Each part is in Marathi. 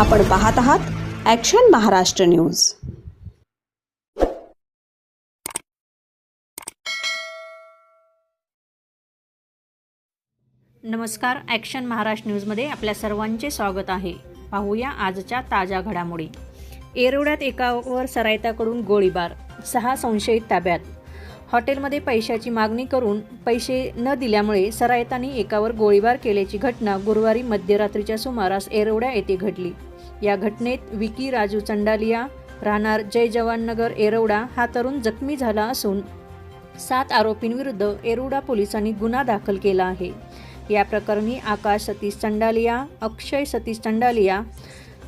आपण पाहत आहात ॲक्शन महाराष्ट्र न्यूज नमस्कार ॲक्शन महाराष्ट्र न्यूजमध्ये आपल्या सर्वांचे स्वागत आहे. पाहूया आजच्या ताज्या घडामोडी. येरवड्यात एकावर सरायताकडून गोळीबार सहा संशयित ताब्यात. हॉटेलमध्ये पैशाची मागणी करून पैसे न दिल्यामुळे सरायतांनी एकावर गोळीबार केल्याची घटना गुरुवारी मध्यरात्रीच्या सुमारास येरवड्या येथे घडली. या घटनेत विकी राजू चंडालिया राहणार जय जवान नगर एरवडा हा तरुण जखमी झाला असून सात आरोपींविरुद्ध येरवडा पोलिसांनी गुन्हा दाखल केला आहे. या प्रकरणी आकाश सतीश चंडालिया अक्षय सतीश चंडालिया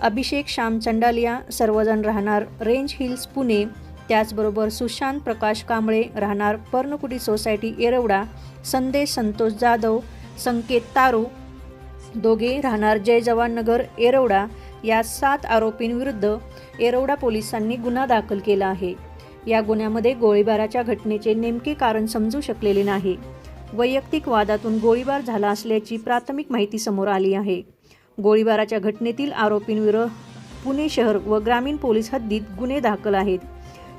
अभिषेक श्याम चंडालिया सर्वजण राहणार रेंज हिल्स पुणे. त्याचबरोबर सुशांत प्रकाश कांबळे राहणार पर्णकुटी सोसायटी येरवडा संदेश संतोष जाधव संकेत तारू दोघे राहणार जय जवान नगर एरवडा. या सात आरोपींविरुद्ध येरवडा पोलिसांनी गुन्हा दाखल केला आहे. या गुन्ह्यामध्ये गोळीबाराच्या घटनेचे नेमके कारण समजू शकलेले नाही. वैयक्तिक वादातून गोळीबार झाला असल्याची प्राथमिक माहिती समोर आली आहे. गोळीबाराच्या घटनेतील आरोपींविरुद्ध पुणे शहर व ग्रामीण पोलीस हद्दीत गुन्हे दाखल आहेत.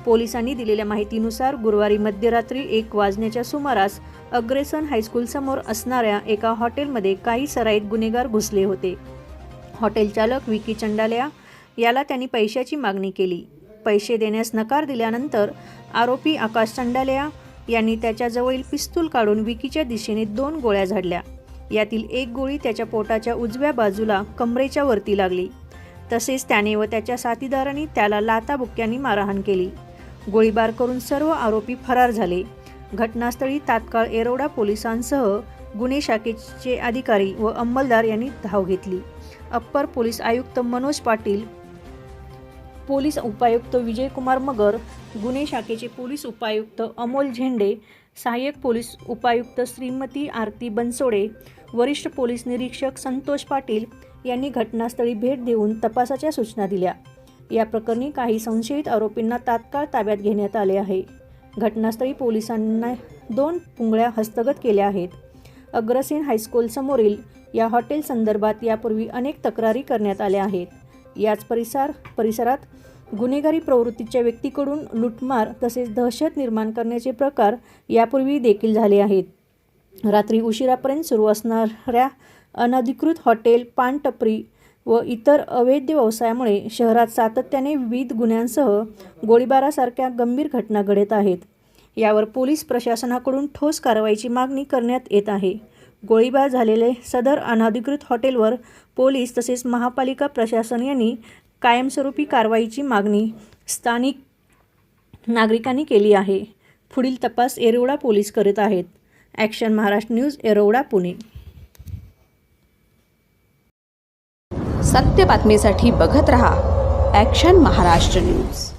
पोलिसांनी दिलेल्या माहितीनुसार गुरुवारी मध्यरात्री एक वाजण्याच्या सुमारास अग्रेसन हायस्कूलसमोर असणाऱ्या एका हॉटेलमध्ये काही सराईत गुन्हेगार घुसले होते. हॉटेल चालक विकी चंडाल्या याला त्यांनी पैशाची मागणी केली. पैसे देण्यास नकार दिल्यानंतर आरोपी आकाश चंडाल्या यांनी त्याच्याजवळील पिस्तूल काढून विकीच्या दिशेने दोन गोळ्या झाडल्या. यातील एक गोळी त्याच्या पोटाच्या उजव्या बाजूला कमरेच्या वरती लागली. तसेच त्याने व त्याच्या साथीदारांनी त्याला लाताबुक्क्यांनी मारहाण केली. गोळीबार करून सर्व आरोपी फरार झाले. घटनास्थळी तात्काळ एरोडा पोलिसांसह गुन्हे शाखेचे अधिकारी व अंमलदार यांनी धाव घेतली. अप्पर पोलीस आयुक्त मनोज पाटील पोलीस उपायुक्त विजयकुमार मगर गुन्हे शाखेचे पोलीस उपायुक्त अमोल झेंडे सहाय्यक पोलीस उपायुक्त श्रीमती आरती बनसोडे वरिष्ठ पोलीस निरीक्षक संतोष पाटील यांनी घटनास्थळी भेट देऊन तपासाच्या सूचना दिल्या. या प्रकरणी काही संशयित आरोपींना तात्काळ ताब्यात घेण्यात आले आहे. घटनास्थळी पोलिसांना दोन पुंगळ्या हस्तगत केल्या आहेत. अग्रसेन हायस्कूलसमोरील या हॉटेल संदर्भात यापूर्वी अनेक तक्रारी करण्यात आल्या आहेत. याच परिसर परिसरात गुन्हेगारी प्रवृत्तीच्या व्यक्तीकडून लुटमार तसेच दहशत निर्माण करण्याचे प्रकार यापूर्वी देखील झाले आहेत. रात्री उशिरापर्यंत सुरू असणाऱ्या अनधिकृत हॉटेल पानटपरी व इतर अवैध व्यवसायामुळे शहरात सातत्याने विविध गुन्ह्यांसह गोळीबारासारख्या गंभीर घटना घडत आहेत. यावर पोलीस प्रशासनाकडून ठोस कारवाईची मागणी करण्यात येत आहे. गोळीबार झालेले सदर अनधिकृत हॉटेलवर पोलीस तसेच महापालिका प्रशासन यांनी कायमस्वरूपी कारवाईची मागणी स्थानिक नागरिकांनी केली आहे. पुढील तपास येरवडा पोलीस करीत आहेत. Action Maharashtra news Yerawada Pune. सत्य बातमीसाठी बघत रहा ॲक्शन महाराष्ट्र न्यूज